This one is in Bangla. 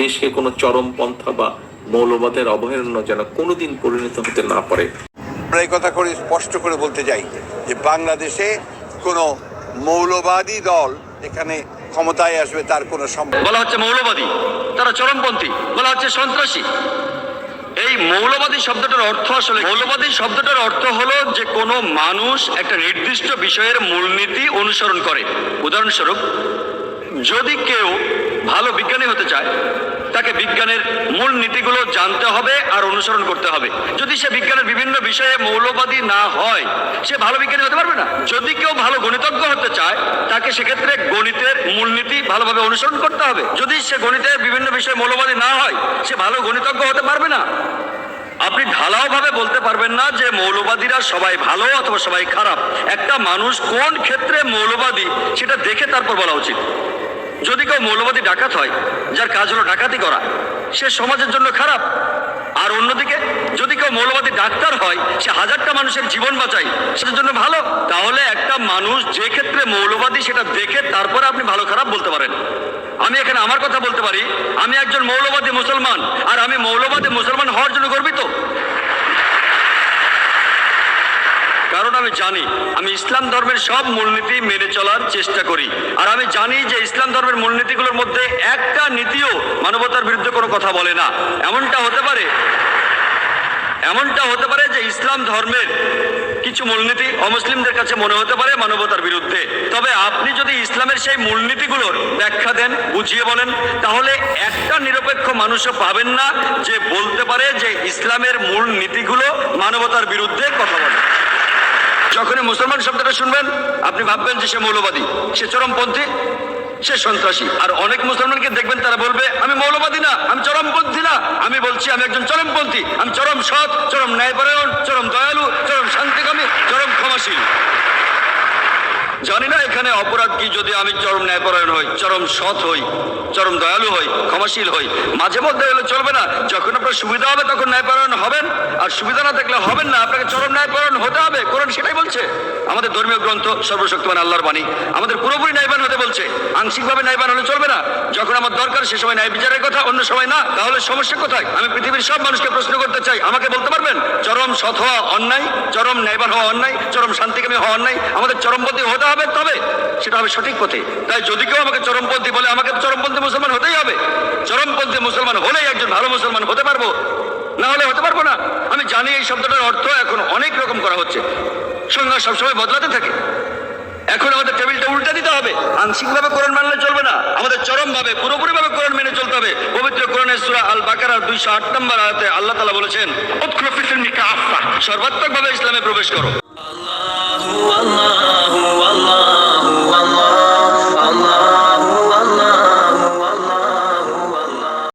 দেশকে কোনো চরমপন্থা বা মৌলবাদের অভয়ারণ্য যেন কোনোদিন পরিণত হতে না পারে। আমরা এই কথা করে স্পষ্ট করে বলতে চাই যে বাংলাদেশে কোনো মৌলবাদী দল এখানে ক্ষমতায় আসবে তার কোনো সম্ভব বলা হচ্ছে মৌলবাদী তারা চরমপন্থী বলা হচ্ছে সন্ত্রাসী। এই মৌলবাদী শব্দটার অর্থ আসলে মৌলবাদী শব্দটার অর্থ হলো যে কোনো মানুষ একটা নির্দিষ্ট বিষয়ের মূলনীতি অনুসরণ করে। উদাহরণস্বরূপ যদি কেউ ভালো বিজ্ঞানী হতে চায়, তাকে বিজ্ঞানের মূল নীতিগুলো জানতে হবে আর অনুসরণ করতে হবে। যদি সে বিজ্ঞানের বিভিন্ন বিষয়ে মৌলবাদী না হয়, সে ভালো বিজ্ঞানী হতে পারবে না। যদি কেউ ভালো গণিতজ্ঞ হতে চায়, তাকে সেক্ষেত্রে গণিতের মূলনীতি ভালোভাবে অনুসরণ করতে হবে। যদি সে গণিতের বিভিন্ন বিষয়ে মৌলবাদী না হয়, সে ভালো গণিতজ্ঞ হতে পারবে না। আপনি ঢালাও ভাবে বলতে পারবেন না যে মৌলবাদীরা সবাই ভালো অথবা সবাই খারাপ। একটা মানুষ কোন ক্ষেত্রে মৌলবাদী, সেটা দেখে তারপর বলা উচিত। যদি কেউ মৌলবাদী ডাকাত হয়, যার কাজ হলো ডাকাতি করা, সে সমাজের জন্য খারাপ। আর অন্যদিকে, যদি কেউ মৌলবাদী ডাক্তার হয়, সে হাজারটা মানুষের জীবন বাঁচায়, সেটার জন্য ভালো। তাহলে একটা মানুষ যে ক্ষেত্রে মৌলবাদী, সেটা দেখে তারপরে আপনি ভালো খারাপ বলতে পারেন। আমি এখানে আমার কথা বলতে পারি, আমি একজন মৌলবাদী মুসলমান, আর আমি মৌলবাদী মুসলমান হওয়ার জন্য গর্বিত। আমি জানি, আমি ইসলাম ধর্মের সব মূলনীতি মেনে চলার চেষ্টা করি। আর আমি জানি যে ইসলাম ধর্মের মূলনীতিগুলোর মধ্যে একটা নীতিও মানবতার বিরুদ্ধে কোনো কথা বলে না। এমনটা হতে পারে, এমনটা হতে পারে যে ইসলাম ধর্মের কিছু মূলনীতি অমুসলিমদের কাছে মনে হতে পারে মানবতার বিরুদ্ধে। তবে আপনি যদি ইসলামের সেই মূলনীতিগুলোর ব্যাখ্যা দেন, বুঝিয়ে বলেন, তাহলে একটা নিরপেক্ষ মানুষও পাবেন না যে বলতে পারে যে ইসলামের মূল নীতিগুলো মানবতার বিরুদ্ধে কথা বলে। যখনই মুসলমান শব্দটা শুনবেন, আপনি ভাববেন যে সে মৌলবাদী, সে চরমপন্থী, সে সন্ত্রাসী। আর অনেক মুসলমানকে দেখবেন তারা বলবে, আমি মৌলবাদী না, আমি চরমপন্থী না। আমি বলছি, আমি একজন চরমপন্থী, আমি চরম সৎ, চরম ন্যায়পরায়ণ, চরম দয়ালু, চরম শান্তিকামী, চরম ক্ষমাশীল। জানি না এখানে অপরাধ কি, যদি আমি চরম ন্যায়পরায়ণ হই, চরম সৎ হই, চরম দয়ালু হই, ক্ষমাশীল হই। মাঝে মধ্যে হলে চলবে না। যখন আপনার সুবিধা হবে, তখন ন্যায়পরায়ণ হবেন। আর সুবিধা না থাকলে হবেন না, আপনাকে চরম ন্যায়পরায়ণ হতে হবে, কোরআন সেটাই বলছে। আমাদের ধর্মীয় গ্রন্থ সর্বশক্তিমান আল্লাহর বাণী। আমাদের পুরোপুরি ন্যায়বান হতে বলছে। আংশিকভাবে ন্যায়বান হলে চলবে না। যখন আমার দরকার, সে সময় ন্যায় বিচারের কথা, অন্য সময় না। তাহলে সমস্যা কোথায়? আমি পৃথিবীর সব মানুষকে প্রশ্ন করতে চাই। আমাকে বলতে পারবেন? চরম সৎ হওয়া অন্যায়, চরম ন্যায়বান হওয়া অন্যায়, চরম শান্তিকামী হওয়া অন্যায়, আমাদের চরমপন্থী হতে হবে তবে? সেটা হবে সঠিক পথে। তাই যদি কেউ আমাকে চরমপন্থী বলে, আমাকে চরমপন্থী মুসলমান হতেই হবে। চরমপন্থী মুসলমান হলেই একজন ভালো মুসলমান হতে পারব। না হলে হতে পারব না। আমি জানি এই শব্দটার অর্থ এখন অনেক রকম করা হচ্ছে। সংজ্ঞা সবসময় বদলাতে থাকে। এখন আমাদের টেবিলটা উল্টে দিতে হবে। আংশিকভাবে কোরআন মানলে চলবে না। আমাদের চরমভাবে, পুরোপুরিভাবে কোরআন মেনে চলতে হবে। পবিত্র কোরআনের সূরা আল বাকারার দুইশো আট নম্বর আয়াতে আল্লাহ তাআলা বলেছেন সর্বাত্মকভাবে ইসলামে প্রবেশ করো। Allah